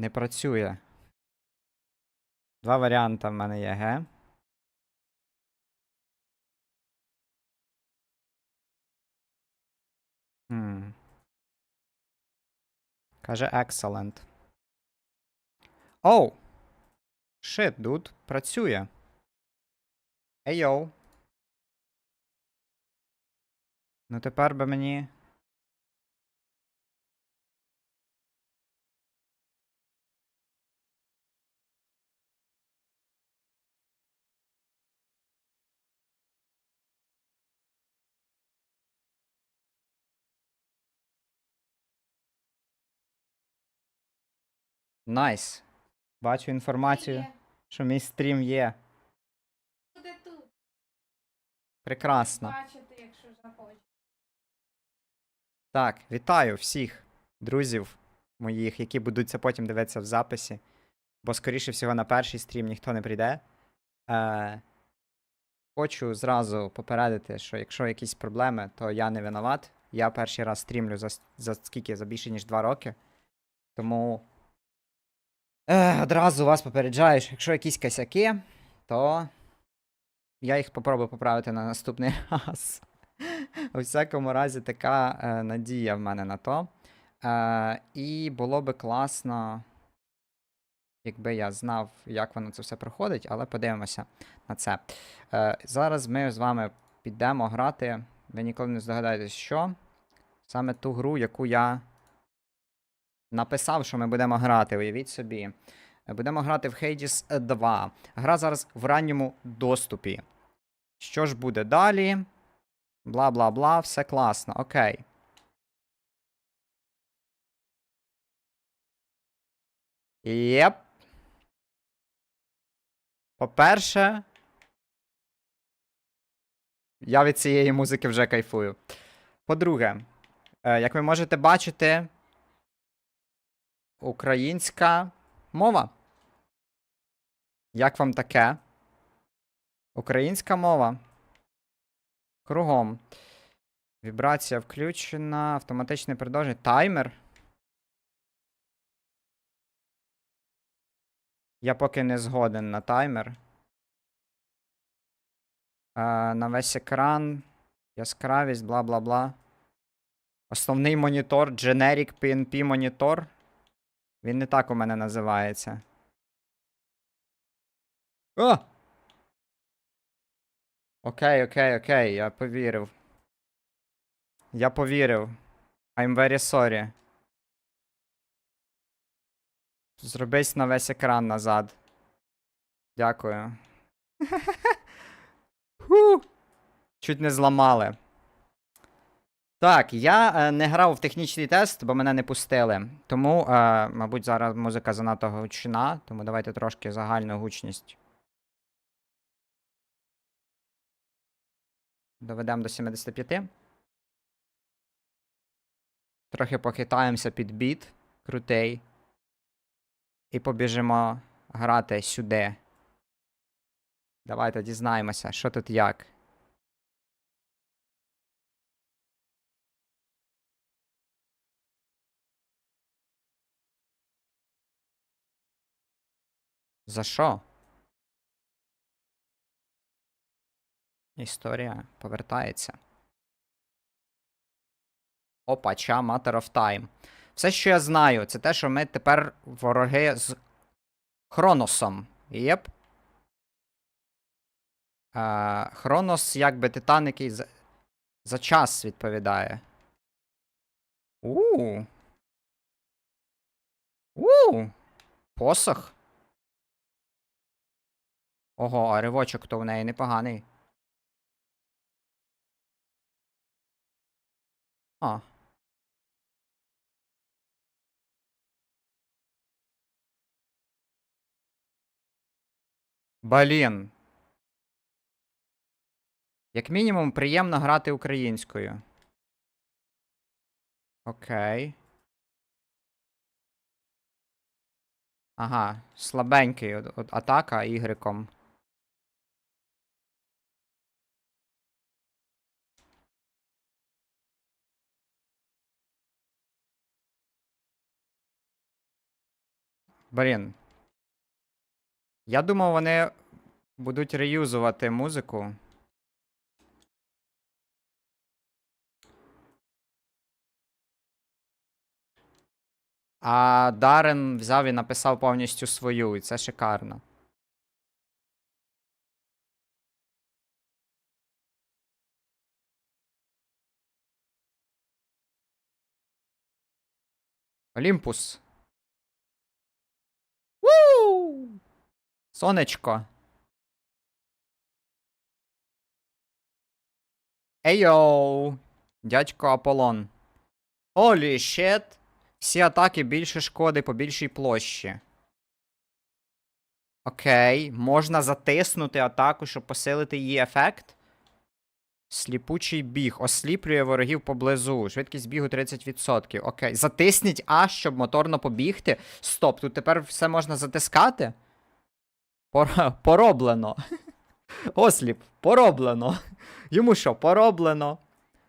Не працює. Два варіанти в мене є, ге? Хм. Каже excellent. Оу! Shit, dude. Працює. Ей йоу. Ну тепер би мені. Найс. Бачу інформацію, Є. що мій стрім є. Буде тут. Прекрасно. Бачити, якщо захочеш. Так, вітаю всіх друзів моїх, які будуть це потім дивитися в записі. Бо, скоріше всього, на перший стрім ніхто не прийде. Е, хочу зразу попередити, що якщо якісь проблеми, то я не винуват. Я перший раз стрімлю за, за скільки? За більше, ніж 2 роки. Тому е, одразу вас попереджаю, що якщо якісь косяки, то я їх попробую поправити на наступний раз. У всякому разі, така е, надія в мене на то. Е, і було би класно, якби я знав, як воно це все проходить, але подивимося на це. Е, зараз ми з вами підемо грати. Ви ніколи не здогадаєтесь, що. Саме ту гру, яку я написав, що ми будемо грати, уявіть собі. Будемо грати в Hades 2. Гра зараз в ранньому доступі. Що ж буде далі? Бла бла бла, все класно, окей. Єп. По-перше, я від цієї музики вже кайфую. По-друге, е, як ви можете бачити, українська мова. Як вам таке? Українська мова. Кругом. Вібрація включена. Автоматичне продовження. Таймер. Я поки не згоден на таймер. Е, на весь екран. Яскравість, бла бла бла. Основний монітор. Generic PNP монітор. Він не так у мене називається. О! Окей, окей, окей, я повірив. Я повірив. I'm very sorry. Зробись на весь екран назад. Дякую. Чуть не зламали. Так, я е, не грав в технічний тест, бо мене не пустили. Тому, е, мабуть, зараз музика занадто гучна, тому давайте трошки загальну гучність. Доведемо до 75. Трохи похитаємося під біт. Крутий. І побіжимо грати сюди. Давайте дізнаємося, що тут як. За що? Історія повертається. Опа, ча, Matter of Time. Все, що я знаю, це те, що ми тепер вороги з Хроносом. Єп. Е, Хронос, якби титан, який за, за час відповідає. У. У. Посох. Ого, а ривочок то в неї непоганий. А. Блін. Як мінімум, приємно грати українською. Окей. Ага, слабенький атака ігреком. Блін. Я думав, вони будуть реюзувати музику. А Дарен взяв і написав повністю свою, і це шикарно. Олімпус. Сонечко. Ейоу! Дядько Аполлон. Holy shit! Всі атаки більше шкоди по більшій площі. Окей. Можна затиснути атаку, щоб посилити її ефект. Сліпучий біг. Осліплює ворогів поблизу. Швидкість бігу 30%. Окей. Затисніть А, щоб моторно побігти. Стоп, тут тепер все можна затискати. Пор... Пороблено. Осліп, пороблено. Йому що, пороблено.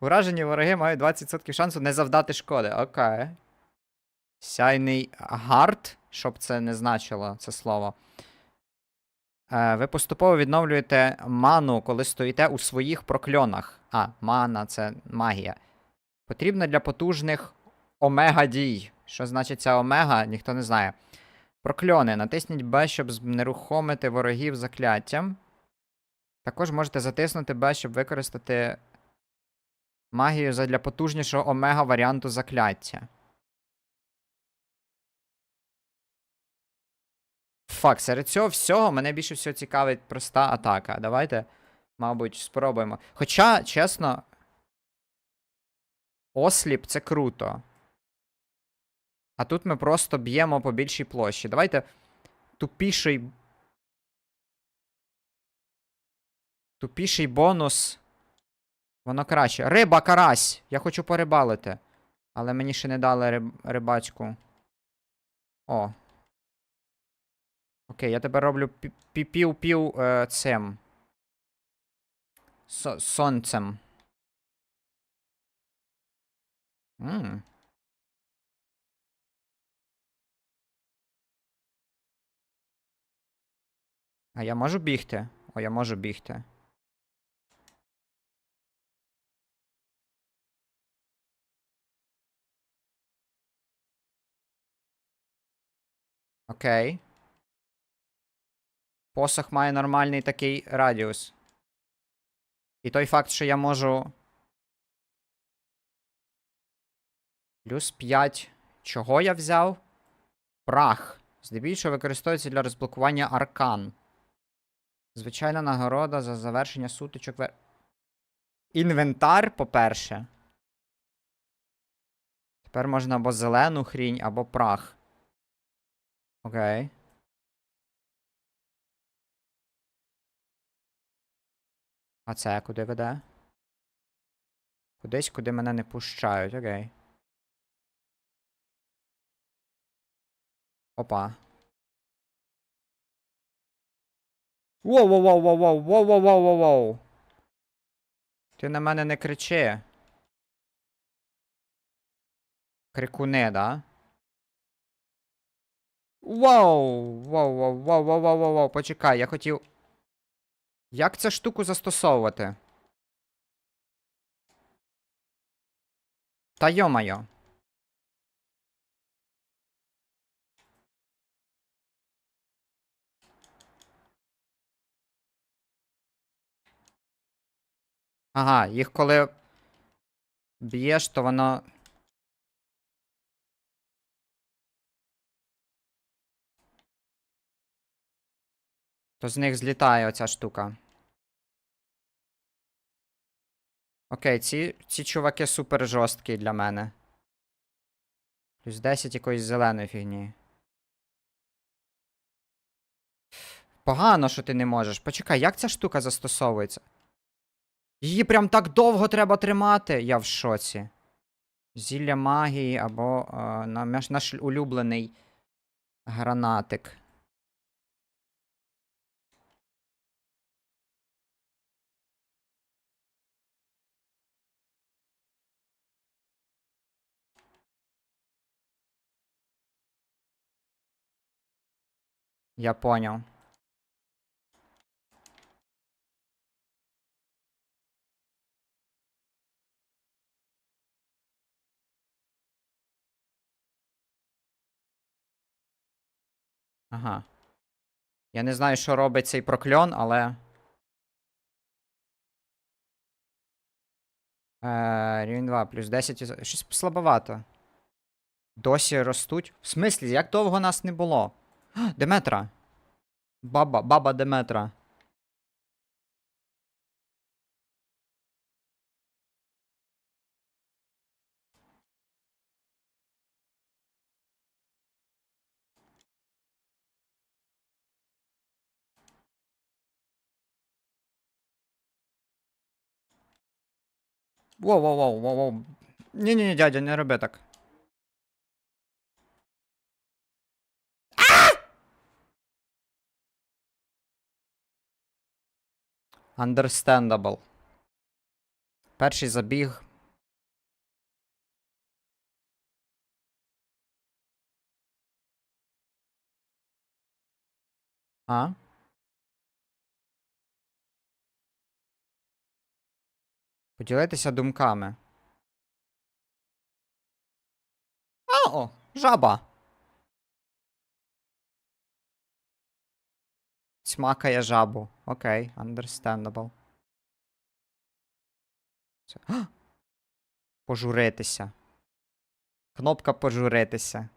Уражені вороги мають 20% шансу не завдати шкоди. Окей. Сяйний гард, щоб це не значило це слово. Е, ви поступово відновлюєте ману, коли стоїте у своїх прокльонах. А, мана це магія. Потрібно для потужних омега дій. Що значить ця омега, ніхто не знає. Прокльони. Натисніть Б, щоб знерухомити ворогів закляттям. Також можете затиснути Б, щоб використати магію задля потужнішого омега варіанту закляття. Фак, серед цього всього мене більше всього цікавить проста атака. Давайте, мабуть, спробуємо. Хоча, чесно, осліп це круто. А тут ми просто б'ємо по більшій площі. Давайте тупіший. Тупіший бонус. Воно краще. Риба, карась! Я хочу порибалити. Але мені ще не дали риб... рибачку. О. Окей, я тебе роблю пів-пів е, цим. Со- сонцем. М. А я можу бігти? О, я можу бігти. Окей. Посох має нормальний такий радіус. І той факт, що я можу. Плюс 5. Чого я взяв? Прах. Здебільшого використовується для розблокування аркан. Звичайна нагорода за завершення сутичок. вер- Інвентар, по-перше. Тепер можна або зелену хрінь, або прах. Окей. А це куди веде? Кудись, куди мене не пущають, окей. Опа. Воу-воу-воу-воу-воу-воу-воу-воу-воу-воу. Ти на мене не кричи. Крикуни, да? Воу! Воу-воу-воу-воу-воу-воу. Почекай, я хотів. Як цю штуку застосовувати? Та йо-майо. Ага, їх коли б'єш, то воно. То з них злітає оця штука. Окей, ці, ці чуваки супер жорсткі для мене. Плюс 10 якоїсь зеленої фігні. Погано, що ти не можеш. Почекай, як ця штука застосовується? Її прям так довго треба тримати. Я в шоці. Зілля магії або е, наш, наш улюблений гранатик. Я понял. Ага. Я не знаю, що робить цей прокльон, але. Е, рівень 2 плюс 10. Щось слабовато. Досі ростуть. В смислі, як довго нас не було? Деметра. Баба, баба Деметра. Воу, воу, воу, воу, воу. Ні-ні-ні, дядя, не роби так. Understandable. Перший забіг. А? Поділитися думками. О, жаба. Смакає жабу. Окей, understandable. Це... А! Пожуритися. Кнопка пожуритися.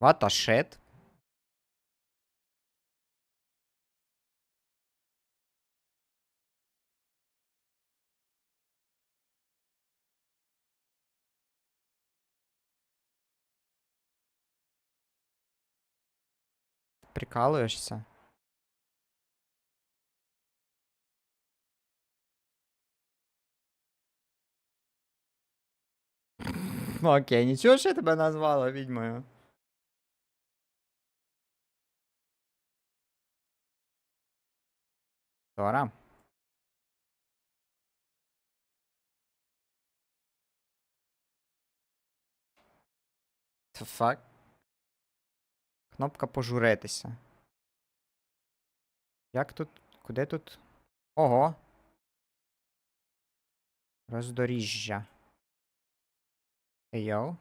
What the shit? Прикалуєшся? Ну окей, нічого що я тебе назвала відьмою. Дора. The fuck? Кнопка пожуритися. Як тут? Куди тут? Ого. Роздоріжжя. Йоу.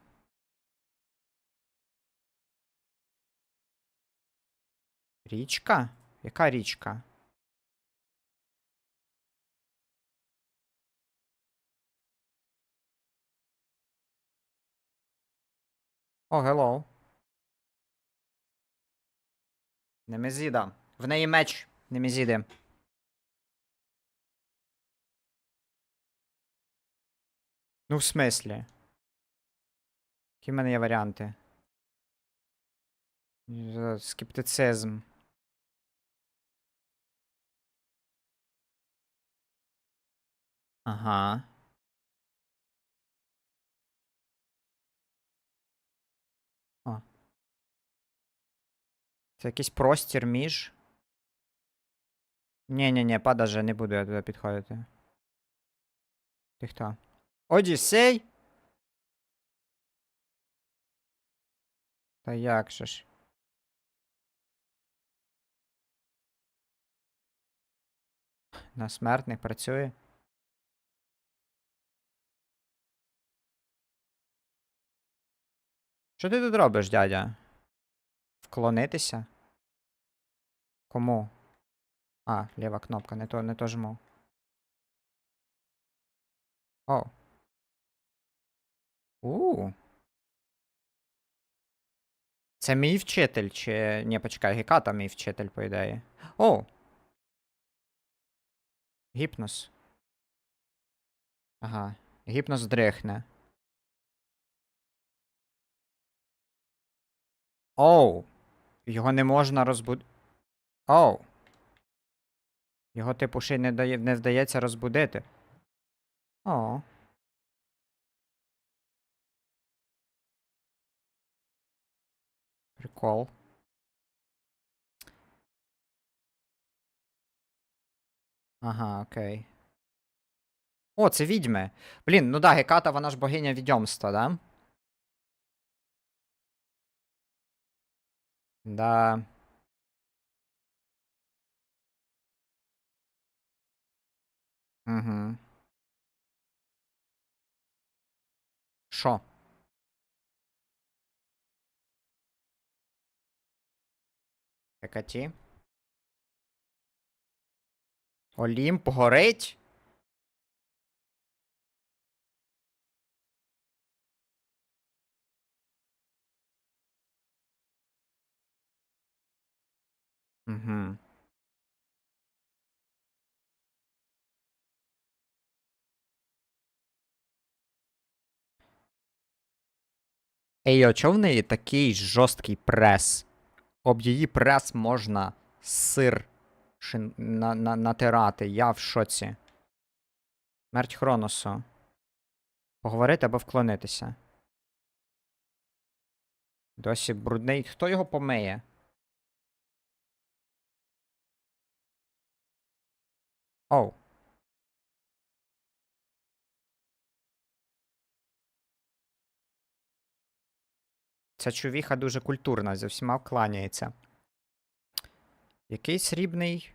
Річка? Яка річка? О, гелоу. Немезіда. В неї меч. Немезіди. Ну, в смислі? Які в мене є варіанти? Скептицизм. Ага. Це якийсь простір між. Ні-ні-ні, падаже, не буду я туди підходити. Ти хто? Одіссей? Та як же ж? На смертних працює. Що ти тут робиш, дядя? Вклонитися? Кому? А, ліва кнопка, не то, не то жму. О. У. Це мій вчитель, чи. Ні, почекай, Геката мій вчитель, по ідеї. О! Гіпнос. Ага. Гіпнос дрихне. Оу. Його не можна розбуд... Оу. Його, типу, ще не, дає... не вдається розбудити. О. Прикол. Ага, окей. О, це відьми. Блін, ну да, Геката, вона ж богиня відьомства, да? Да. Угу. Що? Хекаті? Олімп горить? Угу. Ей, чого в неї такий жорсткий прес? Об її прес можна сир шин... на... На... натирати. Я в шоці. Смерть Хроносу. Поговорити або вклонитися. Досі брудний. Хто його помиє? Оу. Ця чувіха дуже культурна, зі всіма вкланяється. Який срібний?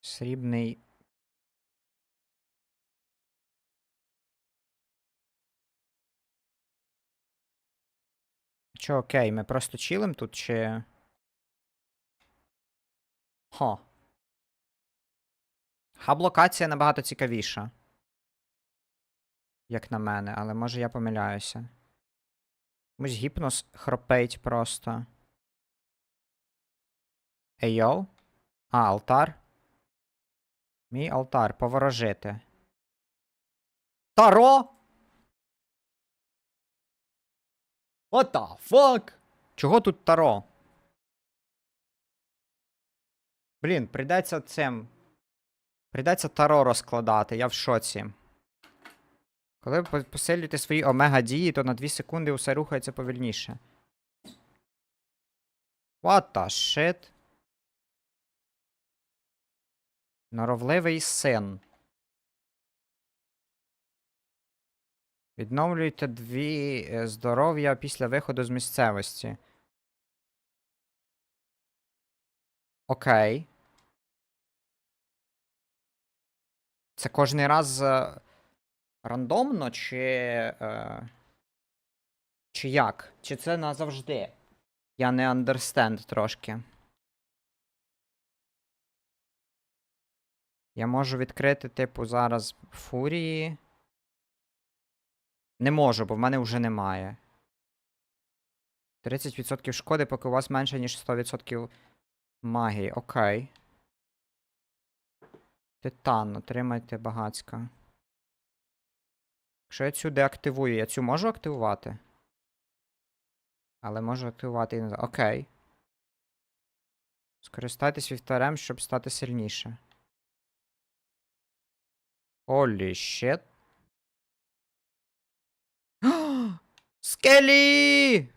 Срібний. Чо, окей, ми просто чилим тут чи. Хо. Хаб-локація набагато цікавіша. Як на мене, але може я помиляюся. Комусь гіпнос хропить просто. Ейоу? А, алтар. Мій алтар. Поворожити. Таро! What the fuck? Чого тут таро? Блін, прийдеться цим. Прийдеться таро розкладати, я в шоці. Коли ви посилюєте свої омега дії, то на 2 секунди усе рухається повільніше. What the shit? Норовливий син. Відновлюйте дві е, здоров'я після виходу з місцевості. Окей. Це кожний раз е, рандомно, чи. Е, чи як? Чи це назавжди? Я не understand трошки. Я можу відкрити, типу, зараз фурії. Не можу, бо в мене вже немає. 30% шкоди, поки у вас менше, ніж 100% магії. Окей. Титан, отримайте багацька. Якщо я цю деактивую, я цю можу активувати? Але можу активувати і не. Окей. Скористайтесь вівтарем, щоб стати сильніше. Holy shit. Скелі!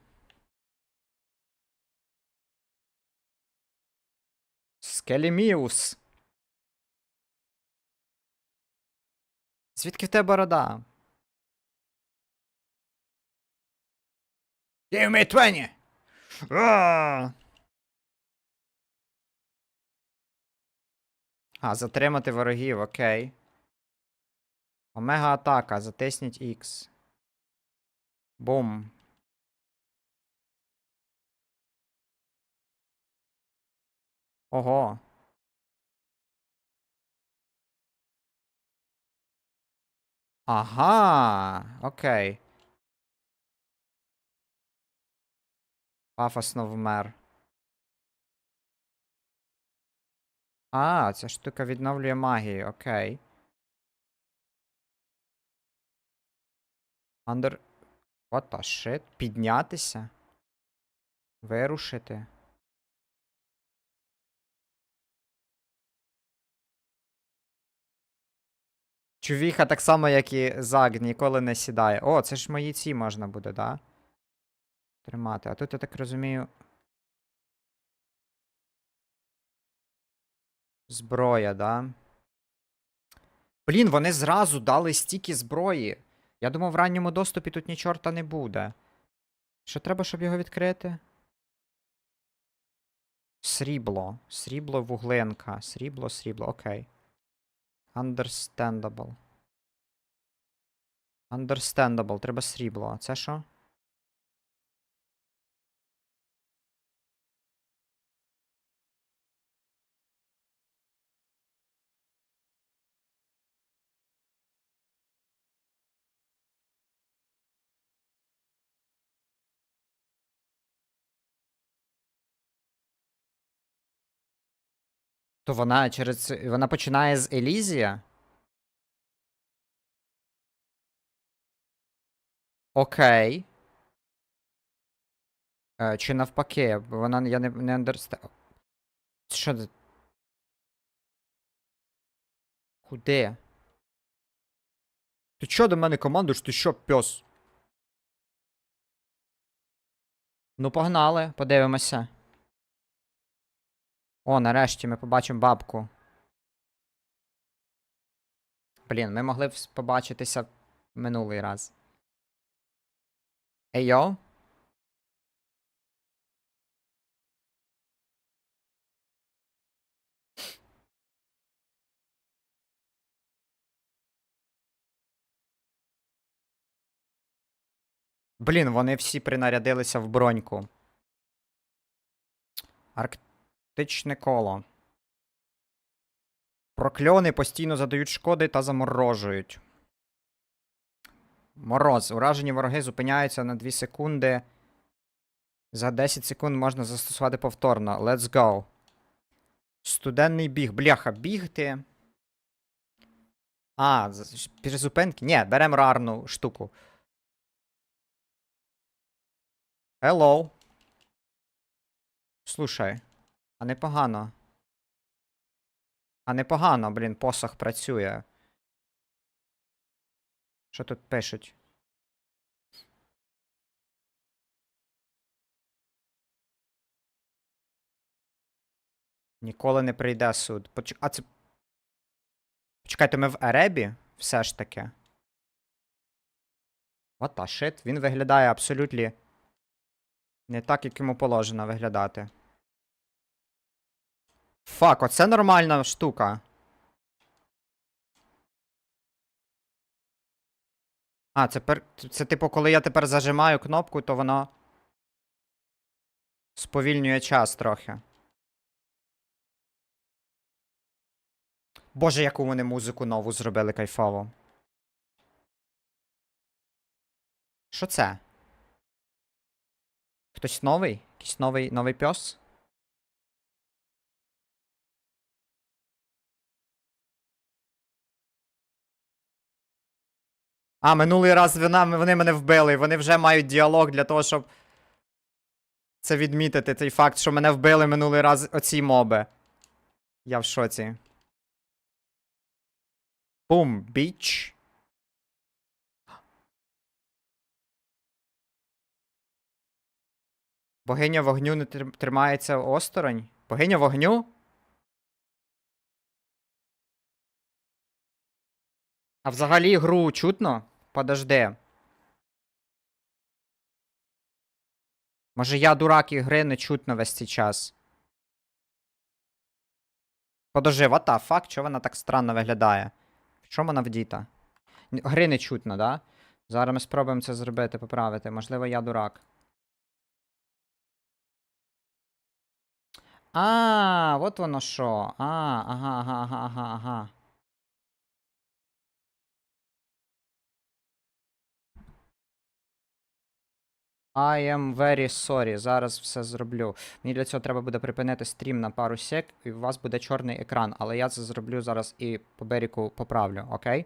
Скеліміус. Звідки в тебе борода? Give me 20! А, А, затримати ворогів, окей. Омега атака, затисніть X. Бум. Ого. Ага, окей. Пафосно вмер. А, ця штука відновлює магію, окей. Under... What the shit? Піднятися? Вирушити? Чувіха так само, як і Заг, ніколи не сідає. О, це ж мої ці можна буде, да? Тримати. А тут, я так розумію. Зброя, да? Блін, вони зразу дали стільки зброї. Я думав, в ранньому доступі тут ні чорта не буде. Що треба, щоб його відкрити? Срібло. Срібло вуглинка. Срібло, срібло, окей. Understandable. Understandable, треба срібло. А це що? То вона через. Вона починає з Елізія? Окей. Е, чи навпаки, вона я не, не understand. Що це? Куди? Ти чо до мене командуєш? Ти що, пес? Ну, погнали, подивимося. О, нарешті ми побачимо бабку. Блін, ми могли б побачитися минулий раз. Ей йо. Блін, вони всі принарядилися в броньку. Арктичне коло. Прокльони постійно задають шкоди та заморожують. Мороз. Уражені вороги зупиняються на 2 секунди. За 10 секунд можна застосувати повторно. Let's go. Студенний біг. Бляха, бігти. А, перезупинки? Ні, беремо рарну штуку. Hello. Слушай. А непогано. А непогано, блін, посох працює. Що тут пишуть? Ніколи не прийде суд. Поч... А це. Почекайте, ми в Еребі? Все ж таки. What the shit? Він виглядає абсолютно не так, як йому положено виглядати. Фак, оце нормальна штука. А, це, пер... це типу, коли я тепер зажимаю кнопку, то воно сповільнює час трохи. Боже, яку вони музику нову зробили кайфово. Що це? Хтось новий? Якийсь новий новий пес? А, минулий раз вони мене вбили. Вони вже мають діалог для того, щоб. Це відмітити, той факт, що мене вбили минулий раз оці моби. Я в шоці. Бум, біч. Богиня вогню не тримається осторонь? Богиня вогню? А взагалі гру чутно? Подожди. Може я дурак і гри не чутно весь цей час. Подожди, what the fuck? Чого вона так странно виглядає? В чому вона вдіта? Гри не чутно, да? Зараз ми спробуємо це зробити, поправити. Можливо, я дурак. А, от воно що. А, ага, ага, ага, ага, ага. I am very sorry. Зараз все зроблю. Мені для цього треба буде припинити стрім на пару сек, і у вас буде чорний екран, але я це зроблю зараз і по берегу поправлю, окей?